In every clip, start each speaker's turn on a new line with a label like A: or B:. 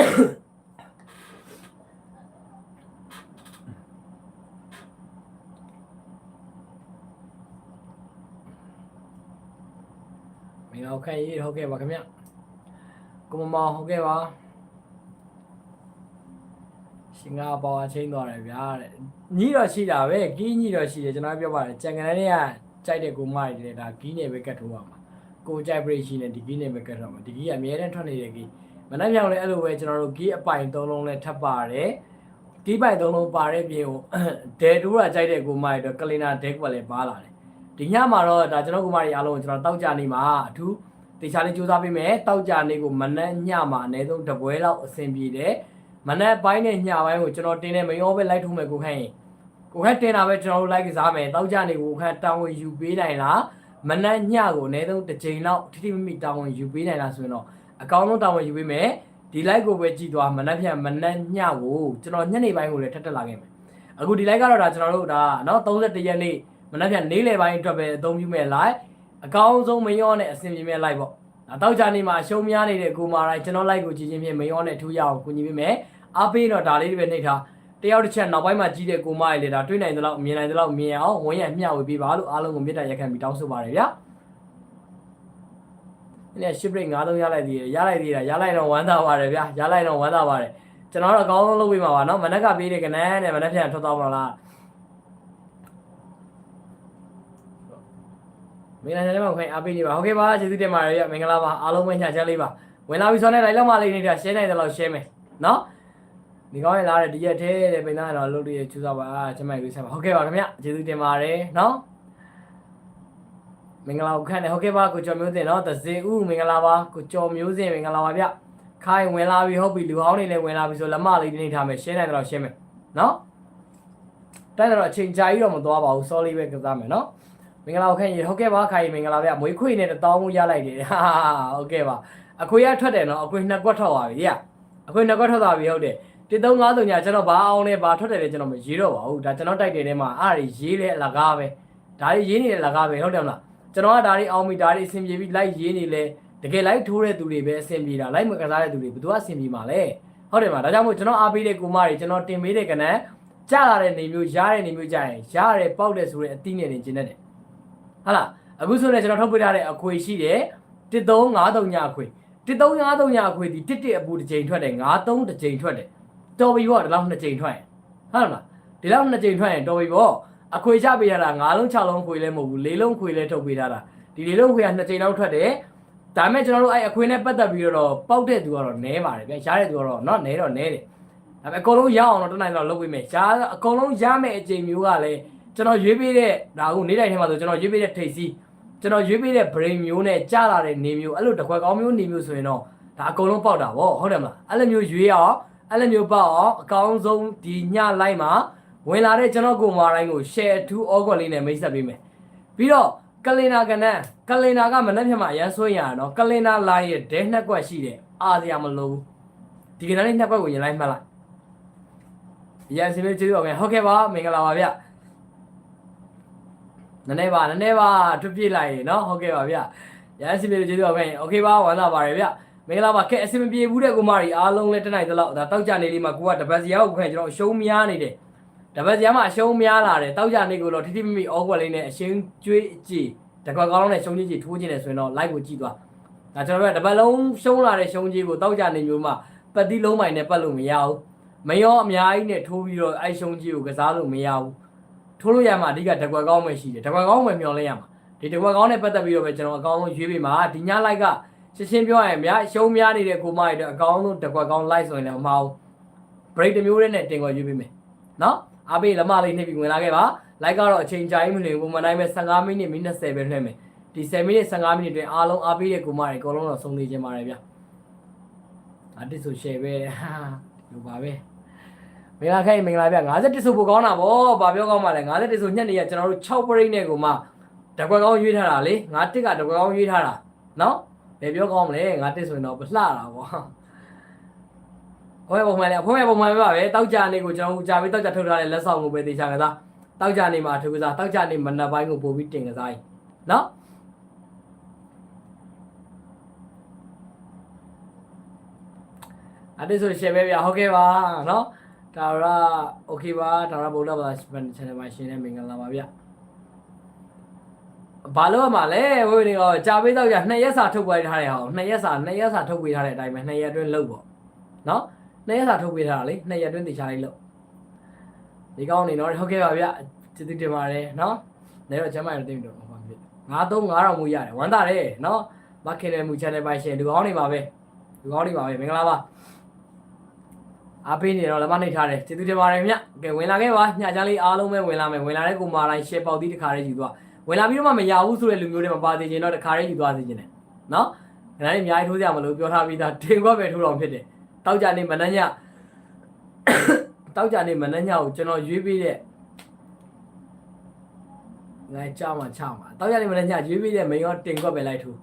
A: မင်္ဂလာခန့်ရေးဟုတ်ကဲ့ပါခင်ဗျကိုမမောင်ဟုတ်ကဲ့ပါရှင်ကာပေါ်အချင်းသွားတယ်ဗျာတဲ့ညီတော့ရှိတာပဲကီးညီတော့ရှိတယ်ကျွန်တော်ပြောပါတယ်ကြံကန်တဲ့ကကြိုက်တဲ့ကိုမတွေလေဒါကီးနေပဲကတ်ထိုးရမှာကိုကြိုက်ပရိရှိနေဒီကီးနေပဲကတ်ထိုးမှာဒီကီးကအများနဲ့ထွက်နေတဲ့ကီး မနှက်ပြောင်လဲအဲ့လိုပဲကျွန်တော်တို့ကီးအပိုင်သုံးလုံးလဲထပ်ပါတယ်ကီးပိုင်သုံးလုံးပါတဲ့ပြင်ကိုဒဲတိုးတာကြိုက်တဲ့ကိုမတွေတော့ကလင်နာဒဲကွက်လည်းပါလာတယ်ဒီညမှာတော့ဒါကျွန်တော်ကုမာရီအားလုံးကိုကျွန်တော်တောက်ကြနေမှာအထူးတေချာလေးစူးစမ်းပေးမယ်တောက်ကြနေကိုမနက်ညမှာအနည်းဆုံးတစ်ပွဲလောက်အဆင်ပြေတယ်မနက်ပိုင်းနဲ့ညပိုင်းကိုကျွန်တော်တင်းနေမရောပဲလိုက်ထုံးမယ်ကိုခိုင်းရင်ကိုခိုင်းတင်တာပဲကျွန်တော်တို့လိုက်ကစားမယ်တောက်ကြနေကိုခိုင်းတောင်းဝင်ယူပေးနိုင်လားမနက်ညကိုအနည်းဆုံးတစ်ချိန်လောက်ထိထိမိမိတောင်းဝင်ယူပေးနိုင်လားဆိုရင်တော့ အကောင်းဆုံးတာဝန်ယူပေးမယ်ဒီ live ကိုပဲကြည့်သွားမနက်ဖြန်မနက်ညကိုကျွန်တော်ညနေပိုင်းကိုလည်းထပ်တက်လာခဲ့မယ်အခုဒီ live ကတော့ဒါကျွန်တော်တို့ဒါနော်31ရက်နေ့မနက်ဖြန်နေ့လယ်ပိုင်းအတွက်ပဲအသုံးပြုမဲ့ live အကောင်းဆုံးမယောနဲ့အဆင်ပြေမဲ့ live ပေါ့ဒါတောက်ချာနေမှာရှုံးများနေတဲ့ကိုမာတိုင်းကျွန်တော် live ကိုကြည့်ချင်းဖြင့်မယောနဲ့ထူးရအောင်ကူညီပေးမယ်အားပေးတော့ဒါလေးတွေပဲနှိပ်ထားတယောက်တစ်ချက်နောက်ပိုင်းမှာကြီးတဲ့ကိုမရဲ့လေဒါတွေ့နိုင်သလောက်မြင်နိုင်သလောက်မြင်အောင်ဝန်ရံမျှဝေပေးပါလို့အားလုံးကိုမေတ္တာရက်ခံပြီးတောင်းဆိုပါတယ်ဗျာ။ နည်း ship rate 9000ရလိုက်သေးတယ်ရလိုက်သေးတာရလိုက်တော့ဝမ်းသာပါတယ်ဗျာရလိုက်တော့ဝမ်းသာပါတယ်ကျွန်တော်တို့အကောင်းဆုံးလုပ်ပေးမှာပါနော်မနက်ကပေးတဲ့ကနန်းနဲ့မနက်ပြန်ထွက်သွားမလားမင်္ဂလာညနေပါခွင့်အားပေးနေပါဟုတ်ကဲ့ပါကျေးဇူးတင်ပါတယ်ဗျမင်္ဂလာပါအားလုံးပဲညချမ်းလေးပါဝင်လာပြီဆိုတော့လိုက်လောက်မှလေးနေတာ share နိုင်တယ်လို့ share မယ်နော်ဒီကောင်းရလာတဲ့ဒီရက်သေးတဲ့ပိန်သားရတော့လုပ်ရချူစားပါချမ်းမိုက်ပြီးဆက်ပါဟုတ်ကဲ့ပါခင်ဗျကျေးဇူးတင်ပါတယ်နော် မင်္ဂလာခန့်နေဟုတ်ကဲ့ပါကိုကျော်မျိုးစင်နော်သဇင်ဦးမင်္ဂလာပါကိုကျော်မျိုးစင်မင်္ဂလာပါဗျခိုင်ဝင်လာပြီဟုတ်ပြီလူဟောင်းတွေလည်းဝင်လာပြီဆိုလက်မလေးနေထားမယ် share နိုင်တယ်လို့ share မယ်နော်တိုက်တော့အချိန်ကြာကြီးတော့မသွားပါဘူး sorry ပဲကစားမယ်နော်မင်္ဂလာခန့်ရေဟုတ်ကဲ့ပါခိုင်မင်္ဂလာဗျမွေးခွေနဲ့တတောင်းမှုရလိုက်တယ်ဟာဟုတ်ကဲ့ပါအခွေရထွက်တယ်နော်အခွေနှစ်ကွက်ထွက်သွားပြီရအခွေနှစ်ကွက်ထွက်သွားပြီဟုတ်တယ်1353ညာကျွန်တော်ဘာအောင်လဲဘာထွက်တယ်လဲကျွန်တော်မရေးတော့ပါဘူးဒါကျွန်တော်တိုက်တယ်ထဲမှာအားရရေးတဲ့အလကားပဲဒါတွေရေးနေတဲ့အလကားပဲဟုတ်တယ်မလား ကျွန်တော်ကဒါတွေအောင်ပြီဒါတွေအဆင်ပြေပြီလိုက်ရေးနေလဲတကယ်လိုက်ထိုးတဲ့သူတွေပဲအဆင်ပြေတာလိုက်မကစားတဲ့သူတွေဘယ်သူကအဆင်ပြေမှာလဲဟုတ်တယ်မလားဒါကြောင့်မို့ကျွန်တော်အားပေးတဲ့ကိုမတွေကျွန်တော်တင်ပေးတဲ့ကနန်းကြလာတဲ့နေမျိုးရတဲ့နေမျိုးကြရင်ရရဲပေါက်တယ်ဆိုတဲ့အသီးငယ်တွေကျင်းတတ်တယ်ဟာလားအခုဆိုရင်ကျွန်တော်ထုတ်ပြထားတဲ့အခွေရှိတယ်1353ညအခွေ1353ညအခွေဒီတစ်တစ်အပူတစ်ချိန်ထွက်တယ်53တစ်ချိန်ထွက်တယ်တော်ပြီပေါ့ဒီလောက်နှစ်ချိန်ထွက်ရင်ဟုတ်လားဒီလောက်နှစ်ချိန်ထွက်ရင်တော်ပြီပေါ့ အခွေချပေးရတာ9လုံး6လုံးခွေလဲမဟုတ်ဘူး၄လုံးခွေလဲထုတ်ပေးထားတာဒီ၄လုံးခွေကနှစ်ချိန်လောက်ထွက်တယ်ဒါပေမဲ့ကျွန်တော်တို့အဲ့အခွေနဲ့ပတ်သက်ပြီးတော့ပောက်တဲ့သူကတော့နဲပါတယ်ဗျရှားတဲ့သူကတော့เนาะနဲတော့နဲတယ်ဒါပေမဲ့အကုန်လုံးရအောင်တော့တနိုင်တော့လုပ်ပေးမယ်ရှားအကုန်လုံးရမယ့်အချိန်မျိုးကလည်း ကျွန်တော်ရွေးပေးတဲ့ဒါအခုနေ့တိုင်းထဲမှာဆိုကျွန်တော်ရွေးပေးတဲ့ထိတ်စီးကျွန်တော်ရွေးပေးတဲ့ brain မျိုးနဲ့ကြာလာတဲ့နေမျိုးအဲ့လိုတစ်ခွက်ကောင်းမျိုးနေမျိုးဆိုရင်တော့ဒါအကုန်လုံးပေါက်တာဗောဟုတ်တယ်မလားအဲ့လိုမျိုးရွေးအောင်အဲ့လိုမျိုးပေါက်အောင်အကောင်းဆုံးဒီညလိုက်မှာ ဝင်လာတဲ့ကျွန်တော်ကိုမာတိုင်းကို share to all ကွက်လေးနဲ့မိတ်ဆက်ပေးမယ်ပြီးတော့ကလင်နာကနန်းကလင်နာကမနေ့ဖြတ်မှာအရန်ဆွေးရတာနော်ကလင်နာလိုင်းရဲ့ဒဲနှစ်ကွက်ရှိတယ်အာစရာမလိုဘူးဒီကနေ့လေးနှစ်ကွက်ကိုရင်လိုက်မှတ်လိုက်ရန်စီလေးကျေးဇူးပါခင်ဟုတ်ကဲ့ပါမင်္ဂလာပါဗျ နည်းနည်းပါနည်းနည်းပါထွတ်ပြစ်လိုက်ရေနော်ဟုတ်ကဲ့ပါဗျ ရန်စီပြေကျေးဇူးပါခင်โอเคပါဝမ်းသာပါတယ်ဗျမင်္ဂလာပါကဲအစင်မပြေဘူးတဲ့ကိုမကြီးအားလုံးလည်းတနိုင်သလောက်ဒါတောက်ကြနေလေးမှာကိုကတပတ်စီရောက်ခွင့်ကျွန်တော်အရှုံးများနေတယ် တပတ်စီရမှာအရှုံးများလာတယ်တောက်ကြနေကိုတော့ထိထိမိမိအောကွက်လေးနဲ့အရှင်းကျွေးကြည့်တကွက်ကောင်းလုံးနဲ့ရှုံးကြီးကြည့်ထိုးခြင်းနဲ့ဆိုရင်တော့ live ကိုကြည့်သွားဒါကျွန်တော်တို့ကတပတ်လုံးရှုံးလာတဲ့ရှုံးကြီးကိုတောက်ကြနေမျိုးမှာပတ်တိလုံးမိုင်နဲ့ပတ်လို့မရဘူးမရောအများကြီးနဲ့ထိုးပြီးတော့အဲ့ရှုံးကြီးကိုကစားလို့မရဘူးထိုးလို့ရမှာအဓိကတကွက်ကောင်းမှရှိတယ်တကွက်ကောင်းမှမျောလဲရမှာဒီတကွက်ကောင်းနဲ့ပတ်သက်ပြီးတော့ပဲကျွန်တော်အကောင်းဆုံးရွေးပေးမှာဒီည like ကရှင်းရှင်းပြောရရင်များရှုံးများနေတဲ့ကိုမရတဲ့အကောင်းဆုံးတကွက်ကောင်း like ဆိုရင်လည်းမမအောင် break တစ်မျိုးနဲ့တင်ခွက်ရွေးပေးမယ်နော် အားပေးလက်မလေးနှိပ်ပြီးဝင်လာခဲ့ပါ like ကတော့အချိန်ကြာရင်မနေဘူးပုံမှန်တိုင်းပဲ15မိနစ်မိနစ်30ပဲနှိပ်မယ်ဒီ10မိနစ်15မိနစ်တွင်အားလုံးအားပေးတဲ့ကိုမရအကုန်လုံးတော့ဆုံးသေးခြင်းပါတယ်ဗျအတစ်ဆို share ပဲဟာလိုပါပဲမင်္ဂလာခိုင်မင်္ဂလာဗျ51ဆိုပိုကောင်းတာဗောဘာပြောကောင်းပါလဲ51ဆိုညက်နေရကျွန်တော်တို့6ပရိတ်နဲ့ကိုမှတကွက်ကောင်းရွေးထားတာလေငါတစ်ကတကွက်ကောင်းရွေးထားတာနော်ဘယ်ပြောကောင်းမလဲငါတစ်ဆိုရင်တော့ပလှတာ ပေါ့ဘွဲပုံမှန်လေအဖွင့်ပုံမှန်ပဲပါပဲတောက်ကြနေကိုကျွန်တော်ကြာပြီးတောက်ကြထုတ်ထားတဲ့လက်ဆောင်ကိုပဲတေချာကစားတောက်ကြနေမှာအထူးကစားတောက်ကြနေမနက်ပိုင်းကိုပို့ပြီးတင်ကစားရင်နော်အတစ်ဆို share ပဲဗျဟုတ်ကဲ့ပါနော်ဒါရโอเคပါဒါရဗုဒ္ဓဘာသာ channel မှာရှင်းနေမင်္ဂလာပါဗျ ဘာလို့ရမှာလဲဝိဝေနေကကြာပေးတော့ကြာနှစ်ရက်စာထုတ်ပေးထားတဲ့ဟာကိုနှစ်ရက်စာနှစ်ရက်စာထုတ်ပေးထားတဲ့အတိုင်းပဲနှစ်ရက်အတွင်းလုပ်ပေါ့နော် နှစ်ရက်စာထုတ်ပေးထားတာလေနှစ်ရက်အတွင်းတခြားလေးလုပ်ဒီကောင်းနေတော့ဟုတ်ကဲ့ပါဗျကျေးဇူးတင်ပါတယ်နော်နေတော့ကျမ်းမာရတင်တော့ဘာဖြစ်ငါသုံး9000မူရတယ်ဝမ်းသာတယ်နော်မခင်တဲ့မူ channel ပိုင်ရှင်ဒီကောင်းနေပါပဲဒီကောင်းနေပါပဲမင်္ဂလာပါအားပေးနေတော့လက်မနှိပ်ထားတယ်ကျေးဇူးတင်ပါတယ်မြကဲဝင်လာခဲ့ပါညချမ်းလေးအားလုံးပဲဝင်လာမယ်ဝင်လာတဲ့ကိုမာတိုင်း share ပေါက်သီးတစ်ခါလေးယူသွားဝင်လာပြီးတော့မှမရဘူးဆိုတဲ့လူမျိုးတွေမပါသေးခြင်းတော့တခါရေးယူသွားစေခြင်းတယ်နော်ခဏလေးအများကြီးထိုးကြမလို့ပြောထားပြီးသားတင်ခွက်ပဲထိုးတော့ဖြစ်တယ် တောက်ကြနေမနှညတောက်ကြနေမနှညကိုကျွန်တော်ရွေးပေးတဲ့ငါကြောက်မှချမှာတောက်ကြနေမနှညရွေးပေးတဲ့မိန်ရောတင်ခွက်ပဲလိုက်ထိုး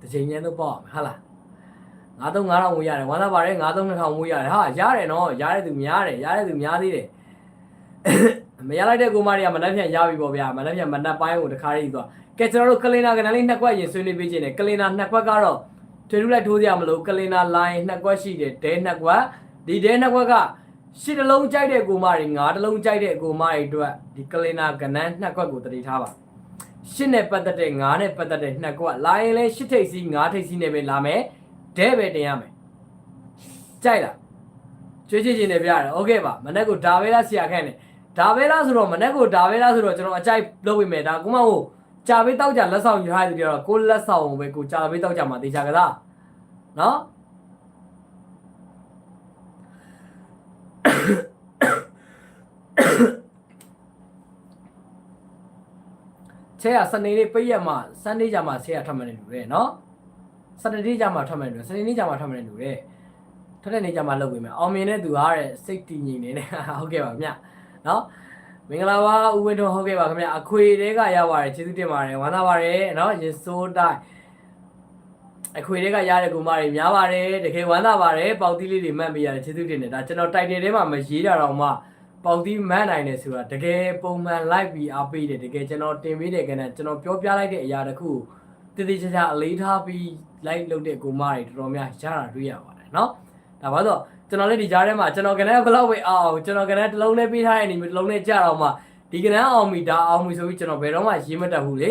A: တစ်ချိန်ချင်းတော့ပေါ့ဟာလားငါတော့9000ဝေးရတယ်ဝမ်းသာပါတယ်9000 2000ဝေးရတယ်ဟာရတယ်နော်ရတဲ့သူများတယ်ရတဲ့သူများသေးတယ်မရလိုက်တဲ့ကိုမတွေကမနှက်ပြန်ရပြီပေါ့ဗျာမနှက်ပြန်မနှက်ပိုင်းကိုတခါရေးသွားကဲကျွန်တော်တို့ကလင်နာကနန်းလေးနှစ်ခွက်ရင်ဆွေးနွေးပေးခြင်းနဲ့ကလင်နာနှစ်ခွက်ကတော့ ထွေထူးလိုက်ထိုးကြမလို့ကလင်နာလိုင်းနှစ်ခွက်ရှိတယ်ဒဲနှစ်ခွက်ဒီဒဲနှစ်ခွက်ကရှစ်တလုံးကြိုက်တဲ့ကိုမတွေငါးတလုံးကြိုက်တဲ့ကိုမတွေအတွက်ဒီကလင်နာကနန်းနှစ်ခွက်ကိုတတိထားပါရှစ်နဲ့ပတ်သက်တဲ့ငါးနဲ့ပတ်သက်တဲ့နှစ်ခွက်လာရင်လဲရှစ်ထိပ်စီးငါးထိပ်စီးနဲ့ပဲလာမယ်ဒဲပဲတင်ရမယ်ကြိုက်လားကျွေးချစ်ခြင်းနဲ့ပြရတယ်โอเคပါမနေ့ကဒါပဲလားဆရာခန့်နေ ဒါပဲလားဆိုတော့မနေ့ကဒါပဲလားဆိုတော့ကျွန်တော်အကြိုက်လုပ်ပေးမယ်ဒါကုမဟို ကြာပေးတောက်ကြလက်ဆောင်ယူထားတဲ့ကြတော့ကိုလက်ဆောင်ကိုပဲကိုကြာပေးတောက်ကြမှာတေချာကလားနော်ချဲရစနေနေ့ပိတ်ရက်မှာစနေကြမှာဆဲရထွက်မှနေလူတဲ့နော်စနေနေ့ကြမှာထွက်မှနေလူစနေနေ့ကြမှာထွက်မှနေလူတဲ့ထွက်တဲ့နေ့ကြမှာလုပ်ပေးမယ်အောင်မြင်တဲ့သူဟာတဲ့စိတ်တည်ငြိမ်နေတဲ့ဟုတ်ကဲ့ပါဗျနော် မင်္ဂလာပါဦးဝင်းထွန်းဟုတ်ကဲ့ပါခင်ဗျအခွေတဲကရပါတယ်ကျေးဇူးတင်ပါတယ်ဝမ်းသာပါတယ်နော်ရေစိုးတိုင်းအခွေတဲကရတဲ့ကူမတွေများပါတယ်တကယ်ဝမ်းသာပါတယ်ပေါက်သီးလေးတွေမှတ်ပေးရတယ်ကျေးဇူးတင်တယ်ဒါကျွန်တော်တိုက်တယ်ထဲမှာမရေးတာတော့မှပေါက်သီးမှတ်နိုင်တယ်ဆိုတာတကယ်ပုံမှန်လိုက်ပြီးအားပေးတယ်တကယ်ကျွန်တော်တင်ပေးတဲ့ကနေ့ကျွန်တော်ပြောပြလိုက်တဲ့အရာတစ်ခုတည်တည်ချာချာအလေးထားပြီးလိုက်လုပ်တဲ့ကူမတွေတော်တော်များရတာတွေ့ရပါတယ်နော်ဒါပါတော့ ကျွန်တော်လည်းဒီကြားထဲမှာကျွန်တော်ကနန်းဘလောက်ပဲအောင်ကျွန်တော်ကနန်းတစ်လုံးနဲ့ပေးထားတဲ့နေမျိုးတစ်လုံးနဲ့ကြာတော့မှဒီကနန်းအောင်မီဒါအောင်မီဆိုပြီးကျွန်တော်ဘယ်တော့မှရေးမတတ်ဘူးလေ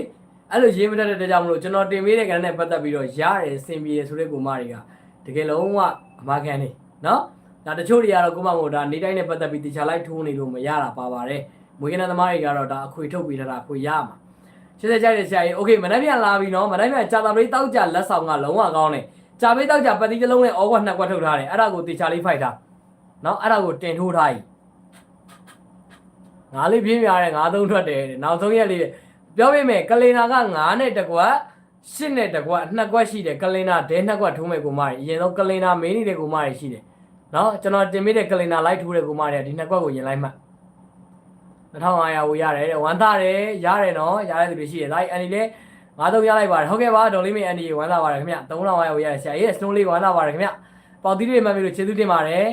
A: အဲ့လိုရေးမတတ်တဲ့တကြောင်မလို့ကျွန်တော်တင်ပေးတဲ့ကနန်းနဲ့ပတ်သက်ပြီးတော့ရတယ်စင်ပြေတယ်ဆိုတဲ့ကိုမတွေကတကယ်လုံးဝအမခံနေနော်ဒါတချို့တွေကတော့ကိုမမို့ဒါနေတိုင်းနဲ့ပတ်သက်ပြီးတခြားလိုက်ထိုးနေလို့မရတာပါပါတယ်မွေးကနန်းသမားတွေကတော့ဒါအခွေထုတ်ပေးထားတာအခွေရမှာရှင်းစကြတဲ့ဆရာကြီးโอเคမနေ့ပြန်လာပြီနော်မနေ့ပြန်ကြာတာပရိတောက်ကြလက်ဆောင်ကလုံးဝကောင်းတယ် ကြာပေးတော့ကြာပတိကလုံးနဲ့ဩကွက်နှစ်ကွက်ထုတ်ထားတယ်အဲ့ဒါကိုတေချာလေးဖိုက်ထားနော်အဲ့ဒါကိုတင်ထိုးထား E ငါလေးပြင်းပြရတယ်ငါသုံးထွက်တယ်တဲ့နောက်ဆုံးရက်လေးပြောပြမယ်ကလင်နာက9နဲ့တကွက်10နဲ့တကွက်နှစ်ကွက်ရှိတယ်ကလင်နာဒဲနှစ်ကွက်ထိုးမဲ့ကိုမကြီးအရင်ဆုံးကလင်နာမင်းနေတဲ့ကိုမကြီးရှိတယ်နော်ကျွန်တော်တင်ပေးတဲ့ကလင်နာလိုက်ထိုးတဲ့ကိုမကြီးကဒီနှစ်ကွက်ကိုရင်လိုက်မှတ်2500ဝေရတယ်တဲ့ဝမ်းသာတယ်ရတယ်နော်ရတဲ့သူတွေရှိတယ်လိုက်အန်ဒီလေး ငါတော့ရလိုက်ပါတယ်ဟုတ်ကဲ့ပါဒေါ်လေးမေအန်ဒီဝမ်းသာပါတယ်ခင်ဗျ3500ဝေရတယ်ဆရာကြီး stone လေးဝမ်းသာပါတယ်ခင်ဗျပေါတီးတွေမှတ်ပြီးလို့ကျေးဇူးတင်ပါတယ်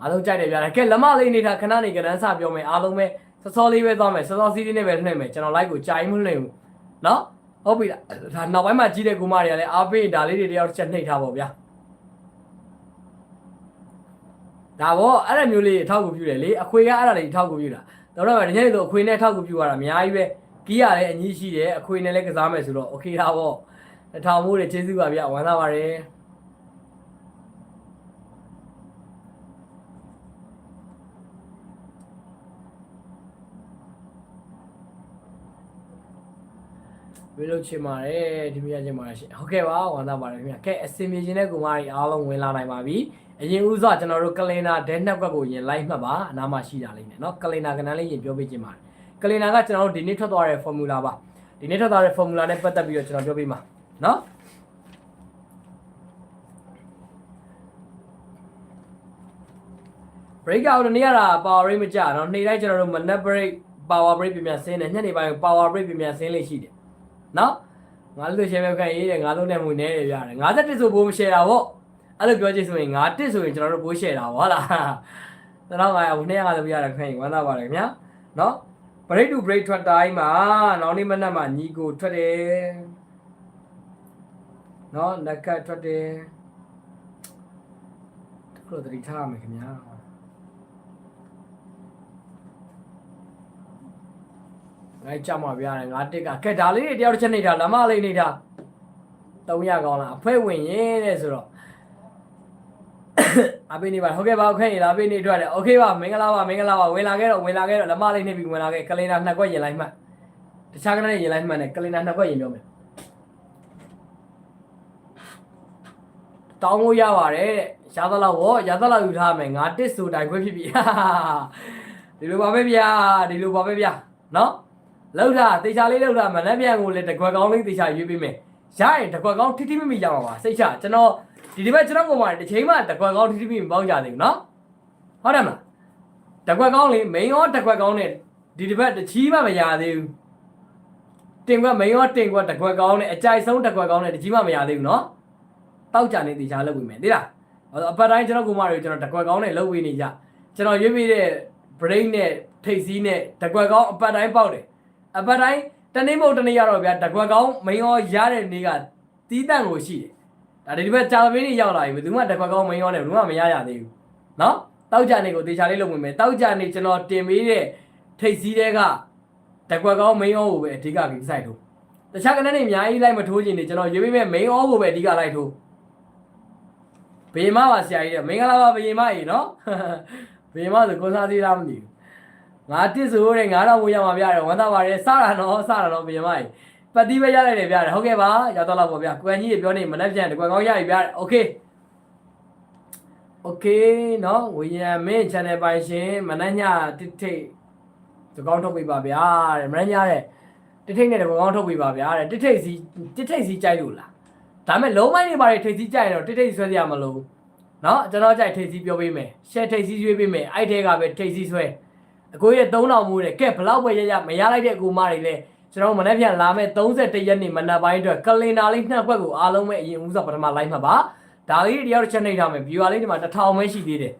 A: အားလုံးကြိုက်တယ်ဗျာကဲလက်မလေးနေတာခဏနေကနန်းစပြောမယ်အားလုံးပဲစောစောလေးပဲသွားမယ်စောစောစီးလေးနဲ့ပဲနှိမ့်မယ်ကျွန်တော် like ကိုကြာရင်မနှိမ့်ဘူးเนาะ ဟုတ်ပြီလားဒါနောက်ပိုင်းမှာကြီးတဲ့ကူမတွေကလည်းအားပေးဒါလေးတွေတယောက်ချက်နှိပ်ထားပါဗျာဒါပေါ့အဲ့ဒါမျိုးလေးအထောက်အကူပြုတယ်လေအခွေကအဲ့ဒါလေးအထောက်အကူပြုတာတော့တော့ဒီနေ့ဆိုအခွေနဲ့အထောက်အကူပြုရတာအများကြီးပဲ ကီးရလည်းအကြီးရှိတယ်အခွေနဲ့လည်းကစားမယ်ဆိုတော့โอเคတာပေါ့တစ်ထောင်မိုးတွေကျေးဇူးပါဗျာဝမ်းသာပါတယ်ဝေလို့ချင်ပါတယ်ဒီမြတ်ချင်ပါတယ်ရှင်ဟုတ်ကဲ့ပါဝမ်းသာပါတယ်ခင်ဗျာကဲအစင်မြေခြင်းတဲ့ကူမကြီးအားလုံးဝင်လာနိုင်ပါပြီအရင်ဦးစွာကျွန်တော်တို့ကလင်နာဒဲနှက်ကွက်ကိုရင်လိုက်မှတ်ပါအနားမှာရှိတာလေးနဲ့เนาะကလင်နာကဏ္ဍလေးရင်ပြောပြချင်ပါတယ် ကလင်နာကကျွန်တော်တို့ဒီနေ့ထွက်သွားတဲ့ formula ပါဒီနေ့ထွက်သွားတဲ့ formula နဲ့ပတ်သက်ပြီးတော့ကျွန်တော်ပြောပြမှာเนาะ break out နေရတာ power rate မကြတော့နေ့တိုင်းကျွန်တော်တို့မနက် break power break ပြန်ပြန်ဆင်းတယ်ညနေပိုင်း power break ပြန်ပြန်ဆင်းလေးရှိတယ်နော်ငါတို့ share ခံရေးတယ်ငါတို့နဲ့မူနေတယ်ပြရတယ်51ဆိုဘိုးမ share တာဗောအဲ့လိုပြောချင်ဆိုရင်51ဆိုရင်ကျွန်တော်တို့ဘိုး share တာဗောဟုတ်လား1500ဘိုး250ပြရတယ်ခံရင်ဝမ်းသာပါတယ်ခင်ဗျာနော် break to break ထွက်တိုင်းမှာနောက်နေ့မနက်မှာညီကိုထွက်တယ်နော်လက်ကတ်ထွက်တယ်တခုတော့တတိထားရမယ်ခင်ဗျာငါကြမှာပြရတယ်ငါတက်ကကဲဒါလေးတွေတယောက်တစ်ချက်နေတာလမလေးနေတာ300ကောင်းလားအဖွဲဝင်ရင်တဲ့ဆိုတော့ အပိနေပါဟုတ်ကဲ့ပါခွင့်ရလားအပိနေထွက်တယ်โอเคပါမင်္ဂလာပါမင်္ဂလာပါဝင်လာခဲ့တော့ဝင်လာခဲ့တော့လမလေးနေပြီးဝင်လာခဲ့ကလင်နာနှစ်ခွက်ရင်လိုက်မှတ်တခြားကနေ့ရင်လိုက်မှတ်နဲ့ကလင်နာနှစ်ခွက်ရင်ပြောမယ်တောင်းလို့ရပါတယ်တဲ့ရှားသလောက်ဟောရသလောက်ယူထားမယ်ငါတစ်ဆိုတိုင်ခွဲဖြစ်ပြီဒီလိုပါပဲဗျာဒီလိုပါပဲဗျာနော် လောက်တာတေချာလေးလောက်တာမနက်ပြန်ကိုလည်းတကွက်ကောင်းလေးတေချာရွေးပေးမယ်ရရင်တကွက်ကောင်းထိထိမိမိရမှာပါစိတ်ချကျွန်တော် ဒီဒီဘက်ကျွန်တော်ပုံမှာတစ်ချိန်မှတကွက်ကောင်းထိထိမိမိပေါင်းကြသေးဘူးနော်ဟုတ်တယ်မလားတကွက်ကောင်းလေးမိန်ရောတကွက်ကောင်းနဲ့ဒီဒီဘက်တစ်ချီမှမရသေးဘူးတင်ကွက်မိန်ရောတင်ကွက်တကွက်ကောင်းနဲ့အကြိုက်ဆုံးတကွက်ကောင်းနဲ့တစ်ချီမှမရသေးဘူးနော်တောက်ကြနေတေချာလုပ်ပေးမယ်သိလားအပတ်တိုင်းကျွန်တော်ကိုမတွေကျွန်တော်တကွက်ကောင်းနဲ့လုပ်ပေးနေကြကျွန်တော်ရွေးပေးတဲ့ brain နဲ့ထိတ်စည်းနဲ့တကွက်ကောင်းအပတ်တိုင်းပေါက်တယ်အပတ်တိုင်းတနေ့မဟုတ်တနေ့ရတော့ဗျာတကွက်ကောင်းမင်းရောရတဲ့နေ့ကတီးတန့်ကိုရှိတယ် ဒါဒီဘက်ကြာပင်းကြီးရောက်လာပြီဘယ်သူမှတကွက်ကောင်းမင်းရောနဲ့ဘယ်သူမှမရရသေးဘူးเนาะတောက်ကြနေကိုတေချာလေးလုပ်ဝင်မယ်တောက်ကြနေကျွန်တော်တင်ပေးတဲ့ထိတ်စည်းတဲ့ကတကွက်ကောင်းမင်းရောကိုပဲအဓိကကိစ္စထိုးတခြားကနေနေအများကြီးလိုက်မထိုးချင်နေကျွန်တော်ရွေးပေးမဲ့မင်းရောကိုပဲအဓိကလိုက်ထိုးဘေမပါဆရာကြီးတဲ့မင်္ဂလာပါဘေမကြီးเนาะဘေမဆိုကိုစားသေးလားမသိဘူး ငါတစ်ဆိုတဲ့ငါတော့ဝေးရမှာပြရတယ်ဝမ်းသာပါတယ်စတာနော်စတာနော်ပြင်မကြီး ပတ်တိပဲရလိုက်တယ်ပြရတယ်ဟုတ်ကဲ့ပါရောက်တော့လောက်ပါဗျာကွမ်ကြီးပြောနေမနှက်ပြန်တကွယ်ကောင်းရပြီပြရတယ်โอเคโอเคနော်ဝေးရမင်း channel ပိုင်ရှင်မနှက်ညတစ်ထိတ်တကောင်းထုတ်ပြပါဗျာတဲ့မနှက်ညတဲ့တစ်ထိတ်နဲ့တကွယ်ကောင်းထုတ်ပြပါဗျာတဲ့တစ်ထိတ်စီတစ်ထိတ်စီကြိုက်လို့လားဒါမဲ့လုံးမိုင်းနေပါလေထိတ်စီကြိုက်ရင်တော့တစ်ထိတ်ဆွဲရမှာလို့နော်ကျွန်တော်ကြိုက်ထိတ်စီပြောပေးမယ်ရှယ်ထိတ်စီရွေးပေးမယ်အဲ့ထဲကပဲထိတ်စီဆွဲ အကိုရဲ့3000မိုးတဲ့ကဲဘလောက်ပဲရရမရလိုက်တဲ့အကူမတွေလဲ ကျွန်တော်မနေ့ပြန်လာမဲ့31ရက်နေ့မနက်ပိုင်းအတွက်ကလင်နာလေးနှစ်ခွက်ကိုအားလုံးပဲအရင်ဦးစွာပထမလိုက်မှာပါဒါလေးတရားတစ်ချက်နှိပ်ထားမယ် viewer လေးဒီမှာ1000ပဲရှိသေးတယ်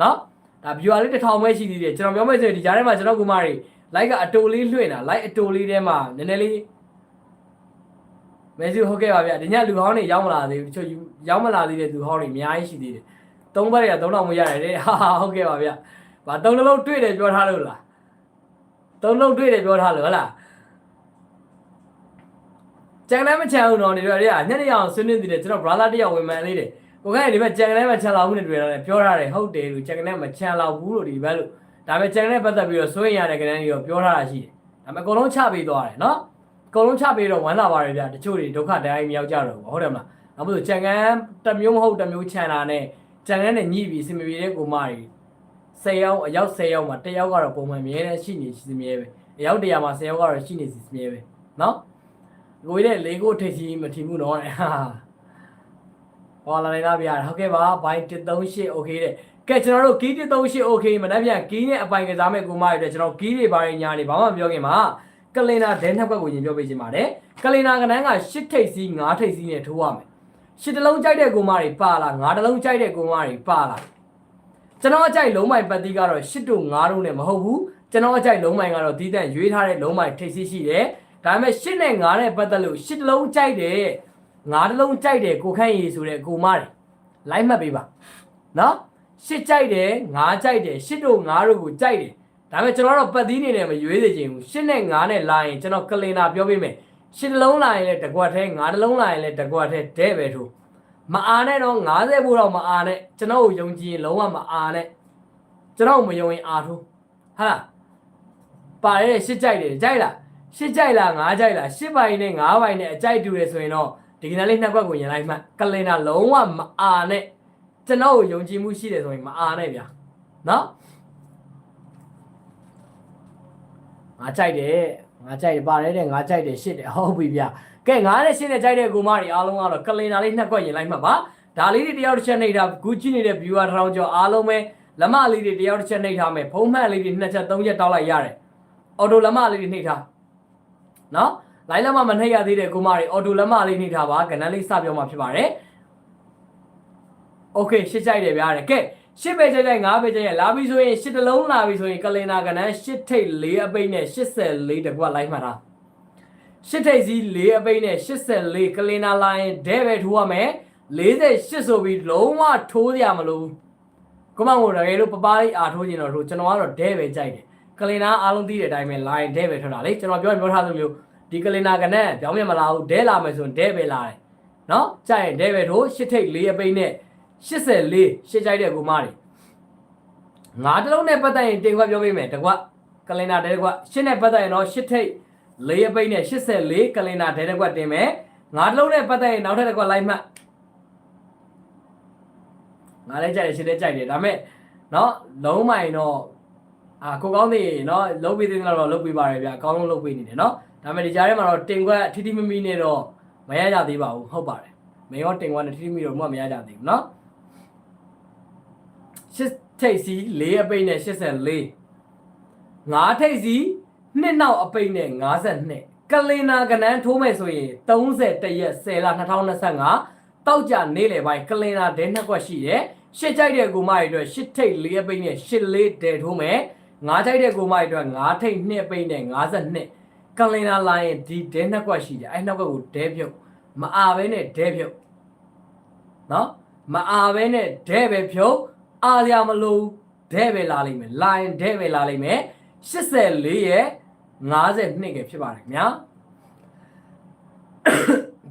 A: နော်ဒါ viewer လေး1000ပဲရှိသေးတယ်ကျွန်တော်ပြောမယ်ဆိုရင်ဒီကြားထဲမှာကျွန်တော်ကူမတွေ like ကအတိုလေးလွှင့်တာ like အတိုလေးထဲမှာနည်းနည်းလေးမဲစုဟုတ်ကဲ့ပါဗျဒီညလူဟောင်းတွေရောက်မလာသေးဘူးတချို့ရောက်မလာသေးတဲ့လူဟောင်းတွေအများကြီးရှိသေးတယ်သုံးဘက်တွေက3000မရတယ်တဲ့ဟာဟုတ်ကဲ့ပါဗျဘာသုံးလုံးတွေ့တယ်ပြောထားလို့လားသုံးလုံးတွေ့တယ်ပြောထားလို့ဟုတ်လား ကြံလည်းမချမ်းဘူးနော်နေတော့တွေကညနေအောင်ဆွေးနွေးသေးတယ်ကျွန်တော် brother တယောက်ဝင်မှန်လေးတယ်ကိုခိုင်းဒီဘက်ကြံလည်းမချမ်းလောက်ဘူးနဲ့တွေ့ရတယ်ပြောထားတယ်ဟုတ်တယ်လို့ကြံလည်းမချမ်းလောက်ဘူးလို့ဒီဘက်လို့ဒါပေမဲ့ကြံလည်းပတ်သက်ပြီးတော့စိုးရင်ရတဲ့ကနေ့တော့ပြောထားတာရှိတယ်ဒါပေမဲ့အကုန်လုံးချပေးသွားတယ်နော်အကုန်လုံးချပေးတော့ဝမ်းသာပါတယ်ဗျတချို့တွေဒုက္ခတရားကြီးမရောက်ကြတော့ဘူးဟုတ်တယ်မလားဒါမှမဟုတ်ကြံကန်းတစ်မျိုးမဟုတ်တစ်မျိုးချမ်းတာနဲ့ကြံကန်းနဲ့ညှိပြီးစင်မပြေတဲ့ကိုမတွေ10ယောက်အယောက်10ယောက်မှာ1ယောက်ကတော့ပုံမှန်မြဲတဲ့ရှိနေစီမြဲပဲအယောက်100မှာ10ယောက်ကတော့ရှိနေစီမြဲပဲနော် ကိုကြီးတဲ့လေကိုထိတ်စီမထီမှုတော့တဲ့ဟာဟောလာနေတာဗျာဟုတ်ကဲ့ပါဘိုင်း138 okay တဲ့ကဲကျွန်တော်တို့ကီး138 okay မနေ့ပြန်ကီးနဲ့အပိုင်ကစားမဲ့ကိုမရတဲ့ကျွန်တော်ကီးတွေဘာတွေညာတွေဘာမှမပြောခင်မှာကလင်နာဒဲနှစ်ခွက်ကိုရင်ပြောပေးချင်ပါတယ်ကလင်နာကနန်းက8ထိပ်စီး9ထိပ်စီးနဲ့ထိုးရမယ်ရှစ်တလုံးကြိုက်တဲ့ကိုမတွေပါလား9တလုံးကြိုက်တဲ့ကိုမတွေပါလားကျွန်တော်အကြိုက်လုံးမိုင်ပတ်တိကတော့8တို့9တို့နဲ့မဟုတ်ဘူးကျွန်တော်အကြိုက်လုံးမိုင်ကတော့ဒီတန့်ရွေးထားတဲ့လုံးမိုင်ထိပ်စီးရှိတယ် ဒါပေမဲ့ရှစ်နဲ့ငါးနဲ့ပတ်သက်လို့ရှစ်တလုံးကြိုက်တယ်ငါးတလုံးကြိုက်တယ်ကိုခန့်ရည်ဆိုတဲ့ကိုမတယ်လိုက်မှတ်ပေးပါနော်ရှစ်ကြိုက်တယ်ငါးကြိုက်တယ်ရှစ်တို့ငါးတို့ကိုကြိုက်တယ်ဒါပေမဲ့ကျွန်တော်တို့ပတ်သီးနေနဲ့မရွေးစေချင်ဘူးရှစ်နဲ့ငါးနဲ့လာရင်ကျွန်တော်ကလင်နာပြောပေးမယ်ရှစ်တလုံးလာရင်လည်းတကွက်သေးငါးတလုံးလာရင်လည်းတကွက်သေးတဲ့ပဲထိုးမအားနဲ့တော့90ဘိုးတော့မအားနဲ့ကျွန်တော်ကိုယုံကြည်ရင်လုံးဝမအားနဲ့ကျွန်တော်ကိုမယုံရင်အားထိုးဟာလားပါရဲရှစ်ကြိုက်တယ်ကြိုက်လား ရှစ်ကြိုက်လားငါးကြိုက်လားရှစ်ပိုင်းနဲ့ငါးပိုင်းနဲ့အကြိုက်တူတယ်ဆိုရင်တော့ဒီကနေ့လေးနှစ်ခွက်ကိုရင်လိုက်မှကလင်နာလုံးဝမအာနဲ့ကျွန်တော်ကိုယုံကြည်မှုရှိတယ်ဆိုရင်မအာနဲ့ဗျာနော်ငါကြိုက်တယ်ငါကြိုက်တယ်ပါရဲတဲ့ငါကြိုက်တယ်ရှစ်တယ်ဟုတ်ပြီဗျာကဲငါနဲ့ရှစ်နဲ့ကြိုက်တဲ့ကူမတွေအားလုံးကတော့ကလင်နာလေးနှစ်ခွက်ရင်လိုက်မှပါဒါလေးတွေတယောက်တစ်ချက်နှိပ်တာဂူချီနေတဲ့ viewer တစ်ထောင်ကျော်အားလုံးပဲလက်မလေးတွေတယောက်တစ်ချက်နှိပ်ထားမယ်ဖုံးမှန်လေးတွေနှစ်ချက်သုံးချက်တောက်လိုက်ရတယ်အော်တိုလက်မလေးတွေနှိပ်ထား နော်လိုင်းလက်မမနှိပ်ရသေးတဲ့ကိုမတွေအော်တိုလက်မလေးနှိပ်ထားပါကဏ္ဍလေးစပြောမှာဖြစ်ပါတယ်โอเคရှစ်ကြိုက်တယ်ဗျာတဲ့ကဲရှစ်ပဲကြိုက်ကြိုက်ငါးပဲကြိုက်ကြိုက်လာပြီဆိုရင်ရှစ်တလုံးလာပြီဆိုရင်ကလင်နာကဏ္ဍရှစ်ထိတ်၄အပိတ်နဲ့84တကွက်လိုက်မှတ်တာရှစ်ထိတ်စီ၄အပိတ်နဲ့84ကလင်နာလာရင်ဒဲပဲထိုးရမယ်48ဆိုပြီးလုံးဝထိုးရမလို့ကိုမကိုတကယ်လို့ပပလေးအာထိုးခြင်းတော့ထိုးကျွန်တော်ကတော့ဒဲပဲကြိုက်တယ် ကလင်နာအားလုံးသိတဲ့အတိုင်းပဲ line ဒဲပဲထွက်တာလေကျွန်တော်ပြောရင်ပြောထားသလိုမျိုးဒီကလင်နာကနဲ့ပြောင်းပြန်မလာဘူးဒဲလာမယ်ဆိုရင်ဒဲပဲလာတယ်နော်ကြိုက်ရင်ဒဲပဲတို့ရှစ်ထိတ်၄အပိန်းနဲ့84ရှစ်ကြိုက်တဲ့ကူမတွေငါးတလုံးနဲ့ပတ်သက်ရင်တင်ခွက်ပြောပေးမယ်တကွကလင်နာဒဲတကွရှစ်နဲ့ပတ်သက်ရင်တော့ရှစ်ထိတ်၄အပိန်းနဲ့84ကလင်နာဒဲတကွတင်မယ်ငါးတလုံးနဲ့ပတ်သက်ရင်နောက်ထပ်တကွလိုက်မှတ်ငါလည်းကြိုက်တယ်ရှစ်လည်းကြိုက်တယ်ဒါပေမဲ့နော်လုံးမိုင်တော့ အာကိုကောင်းသေးရေနော်လုတ်ပေးသေးတယ်တော့လုတ်ပေးပါရယ်ဗျအကောင်းဆုံးလုတ်ပေးနေတယ်နော်ဒါပေမဲ့ဒီကြားထဲမှာတော့တင်ခွက်ထိထိမိမိနဲ့တော့မရကြသေးပါဘူးဟုတ်ပါတယ်မရောတင်ခွက်နဲ့ထိထိမိတော့မှမရကြသေးဘူးနော်ရှစ်ထိပ်စီ၄အပိတ်နဲ့84ငါးထိပ်စီနှစ်နောက်အပိတ်နဲ့52ကလင်နာကနန်းထိုးမယ်ဆိုရင်31ရက်10လ2025တောက်ကြနေ့လယ်ပိုင်းကလင်နာဒဲနှစ်ခွက်ရှိတယ်ရှစ်ကြိုက်တဲ့ကိုမတွေအတွက်ရှစ်ထိပ်၄အပိတ်နဲ့84ဒဲထိုးမယ် ငါးကြိုက်တဲ့ကိုမတွေအတွက်ငါးထိပ်နှစ်ပိတ်နဲ့52ကလင်နာလာရင်ဒီဒဲနှစ်ခွက်ရှိတယ်အဲ့နှစ်ခွက်ကိုဒဲပြုတ်မအားဘဲနဲ့ဒဲပြုတ်နော်မအားဘဲနဲ့ဒဲပဲဖြုတ်အားရမလို့ဒဲပဲလာလိမ့်မယ်လာရင်ဒဲပဲလာလိမ့်မယ်84ရဲ့52ကဖြစ်ပါတယ်ခင်ဗျာ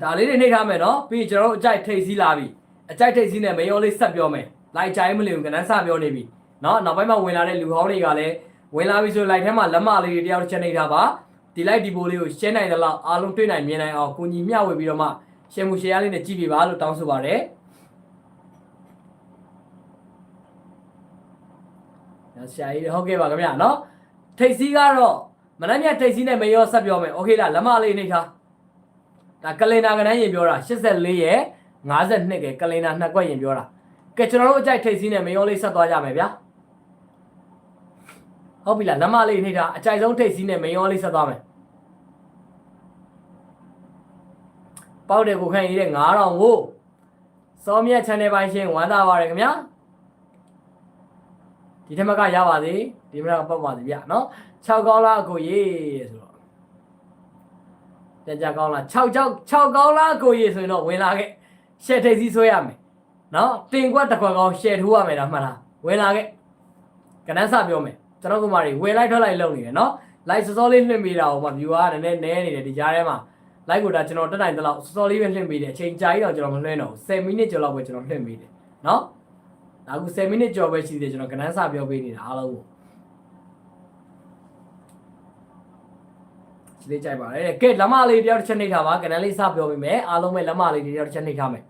A: ဒါလေးတွေနှိပ်ထားမယ်နော်ပြီးရင်ကျွန်တော်တို့အကြိုက်ထိတ်စည်းလာပြီအကြိုက်ထိတ်စည်းနဲ့မယောလေးဆက်ပြောမယ်လိုက်ကြိုင်းမလင်ကနန်းစပြောနေပြီ နော်နောက်ပိုင်းမှာဝင်လာတဲ့လူဟောင်းတွေကလည်းဝင်လာပြီဆိုလိုက်ထဲမှာလက်မလေးတွေတယောက်တစ်ချက်နှိပ်ထားပါဒီလိုက်ဒီပိုလေးကိုရှင်းနိုင်သလောက်အားလုံးတွေ့နိုင်မြင်နိုင်အောင်ကိုညီမျှဝေပြီးတော့မှရှယ်မှုရှယ်ရလေးနဲ့ကြည့်ပြပါလို့တောင်းဆိုပါတယ်ဆရာကြီးဟုတ်ကဲ့ပါခင်ဗျာနော်ထိတ်စည်းကတော့မနှက်မြတ်ထိတ်စည်းနဲ့မရောဆက်ပြောမယ်โอเคလားလက်မလေးနှိပ်ထားဒါကလင်နာကနန်းရင်ပြောတာ84ရဲ့52ကကလင်နာနှစ်ကွက်ရင်ပြောတာကဲကျွန်တော်တို့အကြိုက်ထိတ်စည်းနဲ့မရောလေးဆက်သွားကြမယ်ဗျာ ဟုတ်ပြီလားလက်မလေးနှိပ်ထားအကြိုက်ဆုံးထိတ်စည်းနဲ့မရောလေးဆက်သွားမယ်ပေါက်တဲ့ကိုခန့်ရည်တဲ့9000ကိုစောမြတ် channel ပိုင်းရှင်ဝမ်းသာပါရခင်ဗျာဒီထက်မကရပါသေးဒီမကပတ်ပါသေးဗျနော်6ကောင်းလားအကိုရေဆိုတော့ကြကြကောင်းလား6ကြောက်6ကောင်းလားအကိုရေဆိုရင်တော့ဝင်လာခဲ့ရှယ်ထိပ်စီးဆွဲရမယ်နော်တင်ကွက်တစ်ခွက်ကောင်းရှယ်ထိုးရမယ်ဒါမှတ်လားဝင်လာခဲ့ကနန်းစပြောမယ် ကျွန်တော်ကမာတွေဝင်လိုက်ထွက်လိုက်လုပ်နေတယ်နော်လိုက်စောစောလေးလွှင့်ပေးတာဟိုမှာ view ကနည်းနည်းနဲနေတယ်ဒီကြားထဲမှာ like ကိုဒါကျွန်တော်တက်နိုင်တဲ့လောက်စောစောလေးပဲလွှင့်ပေးတယ်အချိန်ကြာကြီးတော့ကျွန်တော်မလွှင့်တော့ဘူး10မိနစ်ကျော်လောက်ပဲကျွန်တော်လွှင့်ပေးတယ်နော်ဒါကူ10မိနစ်ကျော်ပဲရှိသေးတယ်ကျွန်တော်ကနန်းစပြောပေးနေတာအားလုံးကိုဒီလေးကြိုက်ပါတယ်တဲ့ကဲလက်မလေးတယောက်တစ်ချက်နှိပ်ထားပါကနန်းလေးစပြောပေးမယ်အားလုံးပဲလက်မလေးတယောက်တစ်ချက်နှိပ်ထားမယ်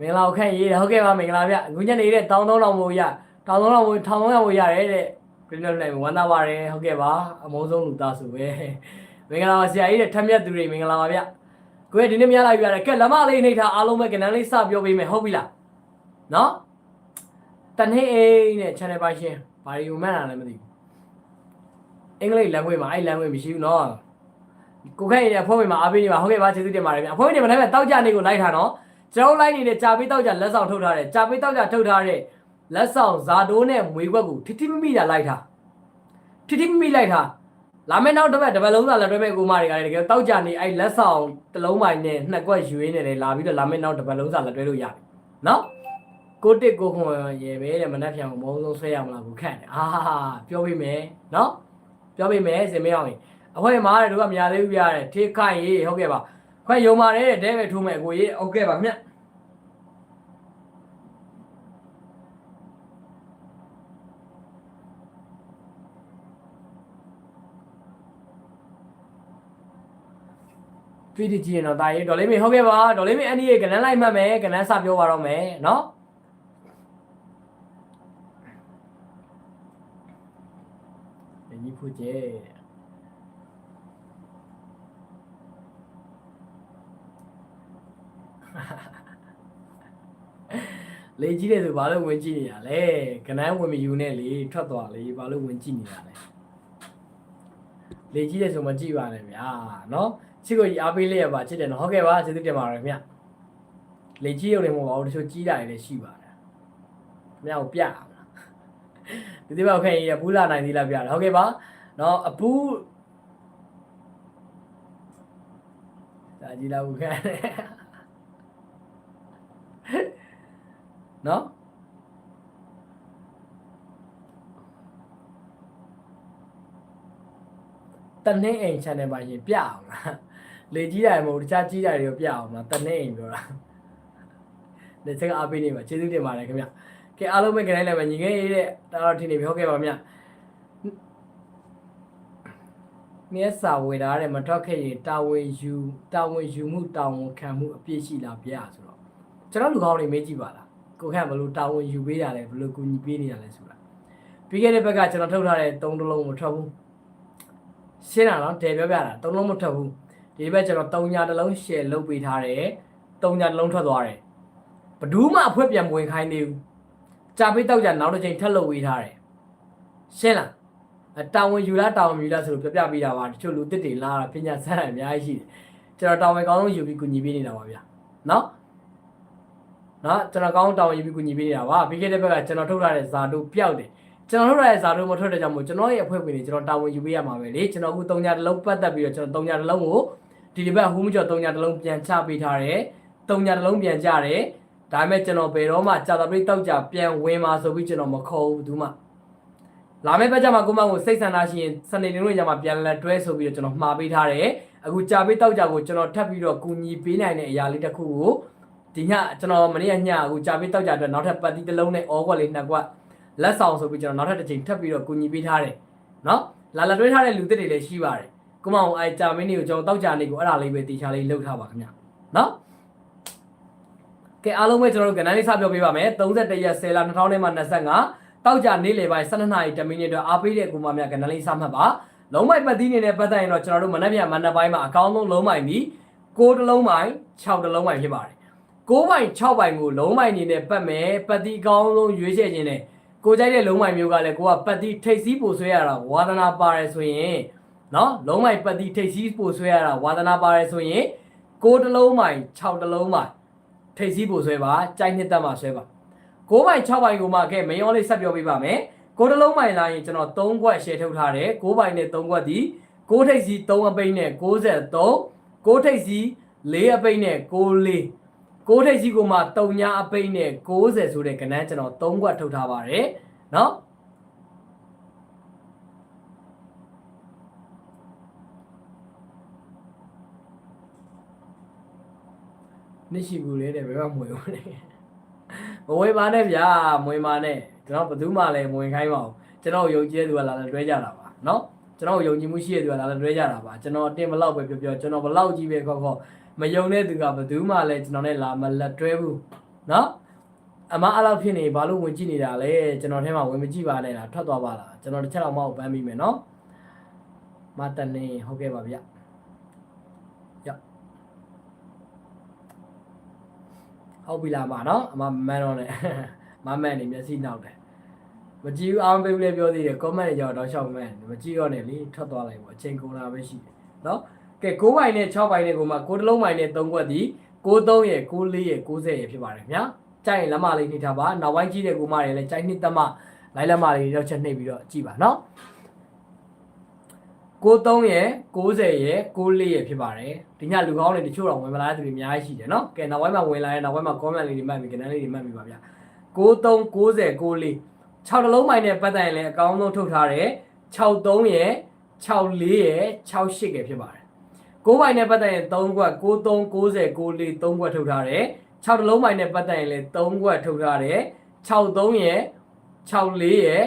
A: မင်္ဂလာခန့်ရေးတယ်ဟုတ်ကဲ့ပါမင်္ဂလာဗျအခုညနေတဲ့တောင်းတောင်းတော်မို့ရ တောင်းတောင်းတော်မို့ထောင်တောင်းတော်မို့ရတယ်တဲ့ပြည့်ပြည့်နိုင်ဝမ်းသာပါတယ်ဟုတ်ကဲ့ပါအမုန်းဆုံးလူသားစုပဲမင်္ဂလာပါဆရာကြီးတဲ့ထက်မြက်သူတွေမင်္ဂလာပါဗျကိုယ်ဒီနေ့မြင်လိုက်ပြရတယ်ကဲလက်မလေးနှိပ်ထားအားလုံးပဲကနန်းလေးစပြောပေးမယ်ဟုတ်ပြီလားနော်တနေ့အိမ်နဲ့ channel ပါရှင်ဘာရီယိုမှန်းတာလည်းမသိဘူးအင်္ဂလိပ် language မှာအဲ့ language မရှိဘူးနော်ကိုခိုင်ရဲ့အဖွဲ့ဝင်မှာအားပေးနေပါဟုတ်ကဲ့ပါကျေးဇူးတင်ပါတယ်ဗျအဖွဲ့ဝင်တွေမနေ့ကတောက်ကြနေကိုလိုက်ထားနော်ကျွန်တော်လိုက်နေတဲ့ကြာပေးတောက်ကြလက်ဆောင်ထုတ်ထားတယ်ကြာပေးတောက်ကြထုတ်ထားတဲ့ လက်ဆောင်ဇာတိုးနဲ့မွေခွက်ကိုထိထိမိမိတာလိုက်ထားထိထိမိမိလိုက်ထားလာမယ့်နောက်တစ်ပတ်တစ်ပတ်လုံးသာလက်တွဲမဲ့ကိုမတွေကလည်းတကယ်တောက်ကြနေအဲ့လက်ဆောင်တစ်လုံးပိုင်းနဲ့နှစ်ကွက်ရွေးနေတယ်လာပြီးတော့လာမယ့်နောက်တစ်ပတ်လုံးသာလက်တွဲလို့ရတယ်နော်ကိုတစ်ကိုခွန်ရေပဲတဲ့မနှက်ဖြံကိုမုံဆုံးဆွဲရမလားကိုခန့်တယ်အာပြောပြမယ်နော်ပြောပြမယ်စင်မအောင်ရင်အခွင့်မှာတဲ့တို့ကမရသေးဘူးပြရတယ်ထေးခိုင်ရေးဟုတ်ကဲ့ပါခွင့်ယုံပါတယ်တဲ့ဒဲပဲထိုးမယ်ကိုကြီးဟုတ်ကဲ့ပါခင် တွေ့တည်ကြည့်ရင်တော့ဒါရေးဒေါ်လေးမေဟုတ်ကဲ့ပါဒေါ်လေးမေအန်ဒီရဲ့ကနန်းလိုက်မှတ်မယ်ကနန်းစပြောပါတော့မယ်နော်ညီဖူကျဲလေကြီးတယ်ဆိုဘာလို့ဝင်ကြည့်နေရလဲကနန်းဝင်မယူနဲ့လေထွက်သွားလေဘာလို့ဝင်ကြည့်နေရလဲလေကြီးတယ်ဆိုမကြည့်ပါနဲ့ဗျာနော် ချစ်ကိုကြီးအားပေးလေးရပါချစ်တယ်နော်ဟုတ်ကဲ့ပါကျေးဇူးတင်ပါတယ်ခင်ဗျလေကြီးရုံနဲ့မဟုတ်ပါဘူးတချို့ကြီးတာတွေလည်းရှိပါတယ်ခင်ဗျကိုပြအောင်လားဒီဒီဘောက်ခင်ကြီးကဘူးလာနိုင်သေးလားပြတယ်ဟုတ်ကဲ့ပါနော်အပူဒါကြီးလာဘူးခင်နော်တနေ့အိမ် channel မှာရင်ပြအောင်လား လေကြီးတယ်မဟုတ်တခြားကြီးတယ်တွေကိုပြအောင်လားတနေ့အိမ်ပြောတာဒီစကားအပေးနေပါကျေးဇူးတင်ပါတယ်ခင်ဗျကဲအားလုံးပဲကြိုင်းလည်းပဲညီငယ်ရေးတဲ့တော်ထင်နေပြီဟုတ်ကဲ့ပါဗျမြက်စာဝေတာတဲ့မထွက်ခဲ့ရင်တာဝန်ယူတာဝန်ယူမှုတာဝန်ခံမှုအပြည့်ရှိလားဗျာဆိုတော့ကျွန်တော်လူကောင်းတွေမေးကြည့်ပါလားကိုခန့်ဘယ်လိုတာဝန်ယူပေးရလဲဘယ်လိုကူညီပေးနေရလဲဆိုတာပြီးခဲ့တဲ့ဘက်ကကျွန်တော်ထုတ်ထားတဲ့သုံးတလုံးမထွက်ဘူးရှင်းတာနော်တယ်ပြောပြတာသုံးလုံးမထွက်ဘူး ဒီဘက်ကျွန်တော်3ညာတစ်လုံး share လုပ်ပေးထားတယ်3ညာတစ်လုံးထွက်သွားတယ်ဘဒူးမှအဖွဲပြန်မဝင်ခိုင်းသေးဘူးကြာပေးတောက်ကြနောက်တစ်ချိန်ထပ်လုပ်ပေးထားတယ်ရှင်းလားအတာဝန်ယူလားတာဝန်ယူလားဆိုလို့ပြပြပေးတာပါတချို့လူတစ်တွေလာတာပညာစမ်းတာအများကြီးရှိတယ်ကျွန်တော်တာဝန်ကောင်းဆုံးယူပြီးကူညီပေးနေတာပါဗျာနော်နော်ကျွန်တော်ကောင်းတာဝန်ယူပြီးကူညီပေးနေတာပါပြီးခဲ့တဲ့ဘက်ကကျွန်တော်ထုတ်ထားတဲ့ဇာတုပျောက်တယ် ကျွန်တော်ထုတ်ထားတဲ့ဇာတုမထွက်တဲ့ကြောင့်မို့ကျွန်တော်ရဲ့အဖွဲ့ဝင်တွေကျွန်တော်တာဝန်ယူပေးရမှာပဲလေကျွန်တော်အခု3ညာတစ်လုံးပတ်သက်ပြီးတော့ကျွန်တော်3ညာတစ်လုံးကိုဒီတစ်ပတ်ဟိုးမကျော်3ညာတစ်လုံးပြန်ချပေးထားတယ်3ညာတစ်လုံးပြန်ကြတယ်ဒါပေမဲ့ကျွန်တော်ဘယ်တော့မှကြာသပတေးတောက်ကြပြန်ဝင်มาဆိုပြီးကျွန်တော်မခေါ်ဘူးဘူးမှလာမယ့်ဘက်ကျမှကိုမကိုစိတ်ဆန္ဒရှိရင်စနေနေ့တို့ညမှာပြန်လက်တွဲဆိုပြီးတော့ကျွန်တော်မှာပေးထားတယ်အခုကြာပေးတောက်ကြကိုကျွန်တော်ထပ်ပြီးတော့ကူညီပေးနိုင်တဲ့အရာလေးတစ်ခုကိုဒီညကျွန်တော်မနေ့ကညအခုကြာပေးတောက်ကြအတွက်နောက်ထပ်ပတ်တီတစ်လုံးနဲ့ဩကွက်လေးနှစ်ကွက် လက်ဆောင်ဆိုပြီးကျွန်တော်နောက်ထပ်တစ်ချိန်ထပ်ပြီးတော့ကူညီပေးထားတယ်နော်လာလက်တွဲထားတဲ့လူသစ်တွေလည်းရှိပါတယ်ကိုမအောင်အဲကြာမင်းတွေကိုကျွန်တော်တောက်ကြနေကိုအဲ့ဒါလေးပဲတေချာလေးလှုပ်ထားပါခင်ဗျနော်ကဲအားလုံးပဲကျွန်တော်တို့ကဏ္ဍလေးစပြောပေးပါမယ်31ရက်10လ2025တောက်ကြနေ့လေပိုင်း12နာရီ10မိနစ်အတွက်အားပေးတဲ့ကိုမများကဏ္ဍလေးစမှတ်ပါလုံးမိုက်ပတ်သီးနေနဲ့ပတ်သက်ရင်တော့ကျွန်တော်တို့မနက်ဖြန်မနက်ပိုင်းမှာအကောင်းဆုံးလုံးမိုက်ပြီး6တလုံးမိုင်6တလုံးမိုင်ဖြစ်ပါတယ်6မိုင်6မိုင်ကိုလုံးမိုင်နေနဲ့ပတ်မယ်ပတ်သီးအကောင်းဆုံးရွေးချယ်ခြင်းနဲ့ ကိုကြိုက်တဲ့လုံးမိုင်မျိုးကလည်းကိုကပတ်သီးထိတ်စီးပို့ဆွဲရတာဝါသနာပါတယ်ဆိုရင်နော်လုံးမိုင်ပတ်တိထိတ်စီးပို့ဆွဲရတာဝါသနာပါတယ်ဆိုရင်ကိုတလုံးမိုင်6တလုံးမိုင်ထိတ်စီးပို့ဆွဲပါကြိုက်နှစ်တက်မှာဆွဲပါ9မိုင်6မိုင်ကိုမှကဲမင်းရောလေးဆက်ပြောပြပါမယ်ကိုတလုံးမိုင်လာရင်ကျွန်တော်3ခွက်ရှယ်ထုတ်ထားတယ်9မိုင်နဲ့3ခွက်ဒီ6ထိတ်စီး3အပိန်းနဲ့63 6ထိတ်စီး4အပိန်းနဲ့64 6ထိတ်စီးကိုမှ3ညာအပိန်းနဲ့60ဆိုတဲ့ကဏ္ဍကျွန်တော်3ခွက်ထုတ်ထားပါတယ်နော် နှစ်ရှိဘူးလေတဲ့ဘယ်မှမဝင်ဘူးလေမဝင်ပါနဲ့ဗျာမဝင်ပါနဲ့ကျွန်တော်ဘယ်သူမှလည်းမဝင်ခိုင်းပါဘူးကျွန်တော်ယုံကြည်တဲ့သူကလာလည်းတွဲကြတာပါเนาะကျွန်တော်ယုံကြည်မှုရှိတဲ့သူကလာလည်းတွဲကြတာပါကျွန်တော်အတင်ဘလောက်ပဲပြောပြောကျွန်တော်ဘလောက်ကြီးပဲခေါ်ခေါ် မယုံတဲ့သူကဘယ်သူမှလည်းကျွန်တော်နဲ့လာမလက်တွဲဘူးเนาะအမအဲ့လောက်ဖြစ်နေဘာလို့ဝင်ကြည့်နေတာလဲကျွန်တော်ထဲမှာဝင်မကြည့်ပါနဲ့လားထွက်သွားပါလားကျွန်တော်တစ်ချက်တော့မဟုတ်ပန်းပြီးမယ်เนาะမတန်နေဟုတ်ကဲ့ပါဗျ ဟုတ်ပြီလားမနော်အမမန်တော့ ਨੇ မမန်နေမျက်စိနောက်တယ်မကြည့်ဘူးအောင်ပေးဘူးလေပြောသေးတယ် comment တွေကြောင့်တော့ရှောက်မန်မကြည့်တော့နဲ့လေထွက်သွားလိုက်ပေါ့အချိန်ကုန်တာပဲရှိတယ်နော် ကဲ9ပိုင်နဲ့6ပိုင်နဲ့ကိုမှ9တလုံးပိုင်နဲ့3ခွက်ဒီ93ရဲ့94ရဲ့90ရဲ့ဖြစ်ပါတယ်ခင်ဗျာကြိုက်ရင်လက်မလေးနှိထားပါနောက်ပိုင်းကြည့်တဲ့ကိုမတွေလည်းကြိုက်နှစ်သက်မှလိုက်လက်မလေးရောက်ချက်နှိပ်ပြီးတော့ကြည့်ပါနော်93ရယ်90ရယ်94ရယ်ဖြစ်ပါတယ်ဒီညလူကောင်းတွေတချို့တော့ဝင်မလာတဲ့သူတွေအများကြီးရှိတယ်နော်ကဲနောက်ပိုင်းမှာဝင်လာရင်နောက်ပိုင်းမှာ comment လေးတွေမှတ်ပြီးကဏ္ဍလေးတွေမှတ်ပြီးပါဗျာ93 90 94 6တလုံးမိုင်နဲ့ပတ်သက်ရင်လည်းအကောင်းဆုံးထုတ်ထားတယ်63ရယ်64ရယ်68ရယ်ဖြစ်ပါတယ် 9မိုင်နဲ့ပတ်သက်ရင်3ခွက်93 90 94 3ခွက်ထုတ်ထားတယ်6တလုံးမိုင်နဲ့ပတ်သက်ရင်လည်း3ခွက်ထုတ်ထားတယ်63ရယ်64ရယ်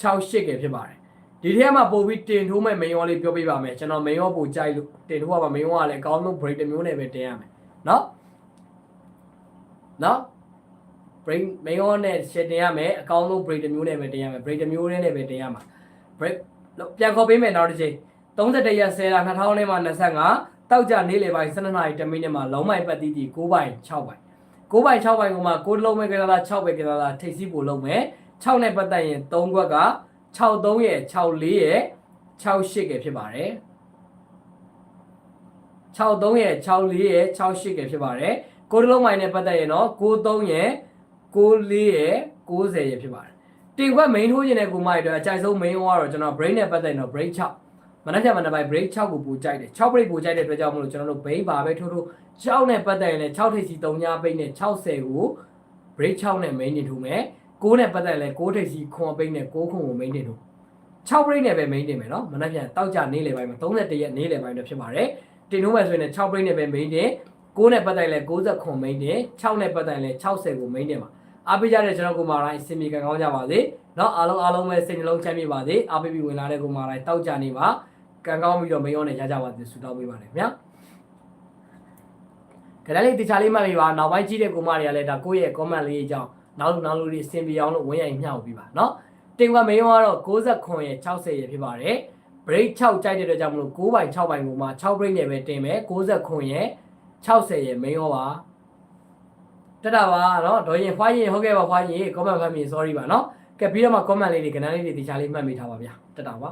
A: 68ရယ်ဖြစ်ပါတယ် ဒီထဲမှာပို့ပြီးတင်ထိုးမဲ့မိန်ရောလေးပြောပြပါမယ်ကျွန်တော်မိန်ရောပို့ကြိုက်လို့တင်ထိုးရပါမိန်ရောကလည်းအကောင်းဆုံး break တစ်မျိုးနဲ့ပဲတင်ရမယ်เนาะเนาะ break မိန်ရောနဲ့ရှင်းတင်ရမယ်အကောင်းဆုံး break တစ်မျိုးနဲ့ပဲတင်ရမယ် break တစ်မျိုးနဲ့ပဲတင်ရမှာ break လို့ပြန်ခေါ်ပေးမယ်နောက်တစ်ချိန် 31ရက်10လ2025တောက်ကြနေ့လေပိုင်း12နာရီ10မိနစ်မှာလုံးမိုင်ပတ်တီးတီ9ပိုင်6ပိုင်9ပိုင်6ပိုင်ကမှ9လုံးပဲကလာ6ပဲကလာထိတ်စီးပို့လုံးမယ်6နဲ့ပတ်သက်ရင်3ခွက်က63ရဲ့64ရဲ့68ကဖြစ်ပါတယ်63ရဲ့64ရဲ့68ကဖြစ်ပါတယ်ကိုတလုံးမိုင်နဲ့ပတ်သက်ရင်တော့93ရဲ့94ရဲ့90ရဲ့ဖြစ်ပါတယ်တင်ခွက် main ထိုးခြင်းတဲ့ကိုမိုင်အတွက်အကြိုက်ဆုံး main ဟောတော့ကျွန်တော် brain နဲ့ပတ်သက်ရင်တော့ break 6 မနက်ဖြန်မနက်ပိုင်း break 6ကိုပူကြိုက်တယ်6 break ပူကြိုက်တဲ့အတွက်ကြောင့်မလို့ကျွန်တော်တို့ brain ပါပဲထိုးထိုး6နဲ့ပတ်သက်ရင်လည်း6ထိပ်စီ3ညပိတ်နဲ့60ကို break 6နဲ့ main နေထိုးမယ်6နဲ့ပတ်သက်ရင်လည်း6ထိပ်စီခွန်ပိတ်နဲ့6ခွန်ကို main နေထိုး6 break နဲ့ပဲ main တင်မယ်နော်မနက်ဖြန်တောက်ကြနေ့လယ်ပိုင်းမှာ31ရက်နေ့လယ်ပိုင်းတော့ဖြစ်ပါတယ်တင်ထိုးမယ်ဆိုရင်6 break နဲ့ပဲ main တင်6နဲ့ပတ်သက်ရင်လည်း60ခွန် main တင်6နဲ့ပတ်သက်ရင်လည်း60ကို main တင်ပါ အားပေးကြတဲ့ကျွန်တော်ကိုမာတိုင်းအစီအမီကံကောင်းကြပါစေเนาะအားလုံးအားလုံးပဲစိတ်နှလုံးချမ်းမြေ့ပါစေအားပေးပြီးဝင်လာတဲ့ကိုမာတိုင်းတောက်ကြနေပါကံကောင်းပြီးတော့မိန်းရောနဲ့ရကြပါစေဆုတောင်းပေးပါနဲ့ခင်ဗျာကလေးလေးတခြားလေးမှတ်မိပါနောက်ပိုင်းကြည့်တဲ့ကိုမတွေကလည်းဒါကိုယ့်ရဲ့ comment လေးအကြောင်းနောက်လူနောက်လူတွေအဆင်ပြေအောင်လို့ဝင်ရိုင်မျှဝေပြီးပါเนาะတင်ကမိန်းရောကတော့69ရဲ့60ရဲ့ဖြစ်ပါတယ် break 6ကြိုက်တဲ့အတွက်ကြောင့်မလို့9ပိုင်6ပိုင်ကိုမှ6 break နဲ့ပဲတင်မယ်69ရဲ့60ရဲ့မိန်းရောပါ တက်တာပါနော်ဒေါ်ရင်ဖွားရင်ဟုတ်ကဲ့ပါဖွားရင် comment ဖတ်မိ sorry ပါနော်ကဲပြီးတော့မှ comment လေးတွေခဏလေးတွေတခြားလေးမှတ်မိထားပါဗျာတက်တာပါ